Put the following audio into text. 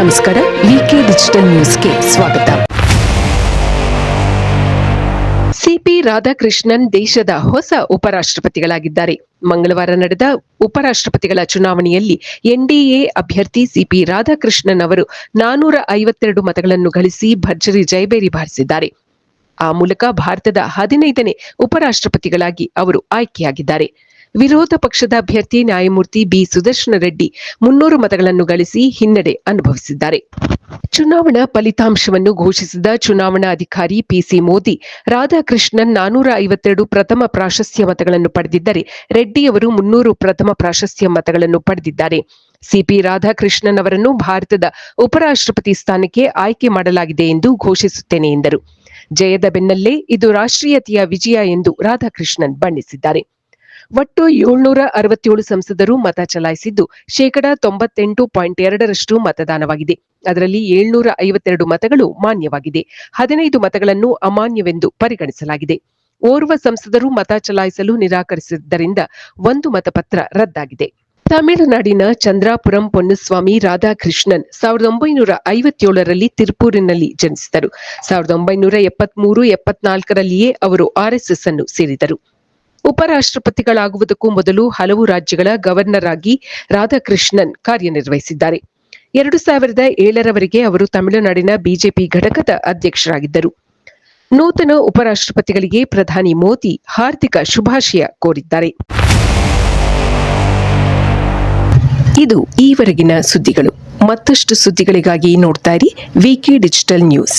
ನಮಸ್ಕಾರ ವಿಕೆ ಡಿಜಿಟಲ್ ನ್ಯೂಸ್ಗೆ ಸ್ವಾಗತ. ಸಿಪಿ ರಾಧಾಕೃಷ್ಣನ್ ದೇಶದ ಹೊಸ ಉಪರಾಷ್ಟ್ರಪತಿಗಳಾಗಿದ್ದಾರೆ. ಮಂಗಳವಾರ ನಡೆದ ಉಪರಾಷ್ಟ್ರಪತಿಗಳ ಚುನಾವಣೆಯಲ್ಲಿ ಎನ್ಡಿಎ ಅಭ್ಯರ್ಥಿ ಸಿಪಿ ರಾಧಾಕೃಷ್ಣನ್ ಅವರು ನಾನೂರ ಐವತ್ತೆರಡು ಮತಗಳನ್ನು ಗಳಿಸಿ ಭರ್ಜರಿ ಜಯಬೇರಿ ಬಾರಿಸಿದ್ದಾರೆ. ಆ ಮೂಲಕ ಭಾರತದ ಹದಿನೈದನೇ ಉಪರಾಷ್ಟ್ರಪತಿಗಳಾಗಿ ಅವರು ಆಯ್ಕೆಯಾಗಿದ್ದಾರೆ. ವಿರೋಧ ಪಕ್ಷದ ಅಭ್ಯರ್ಥಿ ನ್ಯಾಯಮೂರ್ತಿ ಬಿ ಸುದರ್ಶನ ರೆಡ್ಡಿ ಮುನ್ನೂರು ಮತಗಳನ್ನು ಗಳಿಸಿ ಹಿನ್ನಡೆ ಅನುಭವಿಸಿದ್ದಾರೆ. ಚುನಾವಣಾ ಫಲಿತಾಂಶವನ್ನು ಘೋಷಿಸಿದ ಚುನಾವಣಾ ಅಧಿಕಾರಿ ಪಿಸಿ ಮೋದಿ, ರಾಧಾಕೃಷ್ಣನ್ ನಾನೂರ ಐವತ್ತೆರಡು ಪ್ರಥಮ ಪ್ರಾಶಸ್ತ್ಯ ಮತಗಳನ್ನು ಪಡೆದಿದ್ದರೆ ರೆಡ್ಡಿ ಅವರು ಮುನ್ನೂರು ಪ್ರಥಮ ಪ್ರಾಶಸ್ತ್ಯ ಮತಗಳನ್ನು ಪಡೆದಿದ್ದಾರೆ. ಸಿಪಿ ರಾಧಾಕೃಷ್ಣನ್ ಅವರನ್ನು ಭಾರತದ ಉಪರಾಷ್ಟ್ರಪತಿ ಸ್ಥಾನಕ್ಕೆ ಆಯ್ಕೆ ಮಾಡಲಾಗಿದೆ ಎಂದು ಘೋಷಿಸುತ್ತೇನೆ ಎಂದರು. ಜಯದ ಬೆನ್ನಲ್ಲೇ ಇದು ರಾಷ್ಟ್ರೀಯತೆಯ ವಿಜಯ ಎಂದು ರಾಧಾಕೃಷ್ಣನ್ ಬಣ್ಣಿಸಿದ್ದಾರೆ. ಒಟ್ಟು ಏಳ್ನೂರ ಅರವತ್ತೇಳು ಸಂಸದರು ಮತ ಚಲಾಯಿಸಿದ್ದು, ಶೇಕಡ ತೊಂಬತ್ತೆಂಟು ಪಾಯಿಂಟ್ ಎರಡರಷ್ಟು ಮತದಾನವಾಗಿದೆ. ಅದರಲ್ಲಿ ಏಳ್ನೂರ ಐವತ್ತೆರಡು ಮತಗಳು ಮಾನ್ಯವಾಗಿದೆ. ಹದಿನೈದು ಮತಗಳನ್ನು ಅಮಾನ್ಯವೆಂದು ಪರಿಗಣಿಸಲಾಗಿದೆ. ಓರ್ವ ಸಂಸದರು ಮತ ಚಲಾಯಿಸಲು ನಿರಾಕರಿಸಿದ್ದರಿಂದ ಒಂದು ಮತಪತ್ರ ರದ್ದಾಗಿದೆ. ತಮಿಳುನಾಡಿನ ಚಂದ್ರಾಪುರಂ ಪೊನ್ನುಸ್ವಾಮಿ ರಾಧಾಕೃಷ್ಣನ್ ಸಾವಿರದ ಒಂಬೈನೂರ ಐವತ್ತೇಳರಲ್ಲಿ ತಿರುಪೂರಿನಲ್ಲಿ ಜನಿಸಿದರು. ಸಾವಿರದ ಒಂಬೈನೂರ ಎಪ್ಪತ್ಮೂರು, ಎಪ್ಪತ್ನಾಲ್ಕರಲ್ಲಿಯೇ ಅವರು ಆರ್ಎಸ್ಎಸ್ ಅನ್ನು ಸೇರಿದರು. ಉಪರಾಷ್ಟ್ರಪತಿಗಳಾಗುವುದಕ್ಕೂ ಮೊದಲು ಹಲವು ರಾಜ್ಯಗಳ ಗವರ್ನರ್ ಆಗಿ ರಾಧಾಕೃಷ್ಣನ್ ಕಾರ್ಯನಿರ್ವಹಿಸಿದ್ದಾರೆ. ಎರಡು ಸಾವಿರದ ಏಳರವರೆಗೆ ಅವರು ತಮಿಳುನಾಡಿನ ಬಿಜೆಪಿ ಘಟಕದ ಅಧ್ಯಕ್ಷರಾಗಿದ್ದರು. ನೂತನ ಉಪರಾಷ್ಟ್ರಪತಿಗಳಿಗೆ ಪ್ರಧಾನಿ ಮೋದಿ ಹಾರ್ದಿಕ ಶುಭಾಶಯ ಕೋರಿದ್ದಾರೆ. ಇದು ಈವರೆಗಿನ ಸುದ್ದಿಗಳು. ಮತ್ತಷ್ಟು ಸುದ್ದಿಗಳಿಗಾಗಿ ನೋಡ್ತಾ ಇರಿ ವಿಕೆ ಡಿಜಿಟಲ್ ನ್ಯೂಸ್.